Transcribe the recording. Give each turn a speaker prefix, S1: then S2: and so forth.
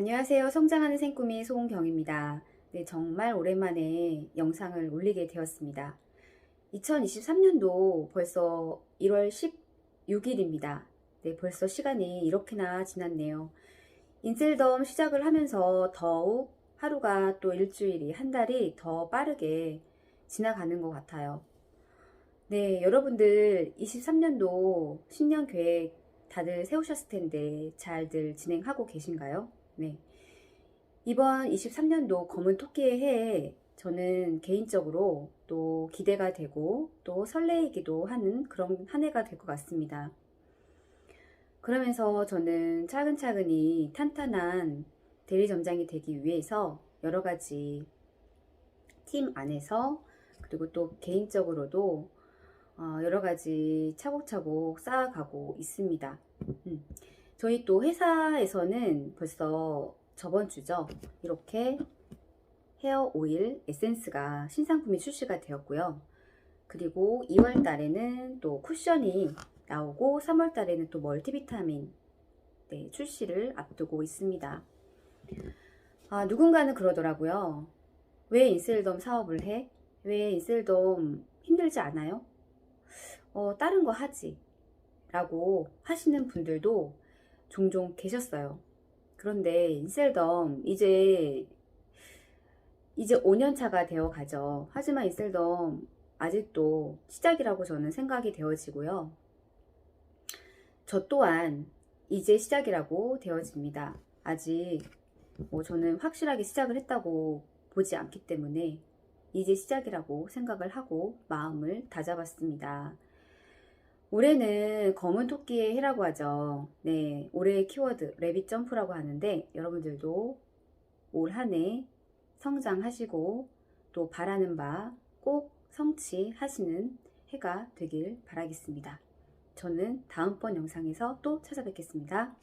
S1: 안녕하세요. 성장하는 생꿈이 소은경입니다. 네, 정말 오랜만에 영상을 올리게 되었습니다. 2023년도 벌써 1월 16일입니다. 네, 벌써 시간이 이렇게나 지났네요. 인셀덤 시작을 하면서 더욱 하루가 또 일주일이 한 달이 더 빠르게 지나가는 것 같아요. 네, 여러분들 23년도 신년 계획 다들 세우셨을 텐데 잘들 진행하고 계신가요? 네. 이번 23년도 검은 토끼의 해에 저는 개인적으로 또 기대가 되고 또 설레이기도 하는 그런 한 해가 될 것 같습니다. 그러면서 저는 차근차근히 탄탄한 대리점장이 되기 위해서 여러 가지 팀 안에서 그리고 또 개인적으로도 어, 여러 가지 차곡차곡 쌓아가고 있습니다. 음. 저희 또 회사에서는 벌써 저번 주죠. 이렇게 헤어 오일 에센스가 신상품이 출시가 되었고요. 그리고 2월 달에는 또 쿠션이 나오고 3월 달에는 또 멀티비타민 네, 출시를 앞두고 있습니다. 아, 누군가는 그러더라고요. 왜 인셀덤 사업을 해? 왜 인셀덤 힘들지 않아요? 어, 다른 거 하지. 라고 하시는 분들도 종종 계셨어요. 그런데 인셀덤 이제 이제 5년 차가 되어 가죠. 하지만 인셀덤 아직도 시작이라고 저는 생각이 되어지고요. 저 또한 이제 시작이라고 되어집니다. 아직 뭐 저는 확실하게 시작을 했다고 보지 않기 때문에 이제 시작이라고 생각을 하고 마음을 다잡았습니다. 올해는 검은 토끼의 해라고 하죠. 네, 올해의 키워드 레빗 점프라고 하는데 여러분들도 올 한 해 성장하시고 또 바라는 바 꼭 성취하시는 해가 되길 바라겠습니다. 저는 다음번 영상에서 또 찾아뵙겠습니다.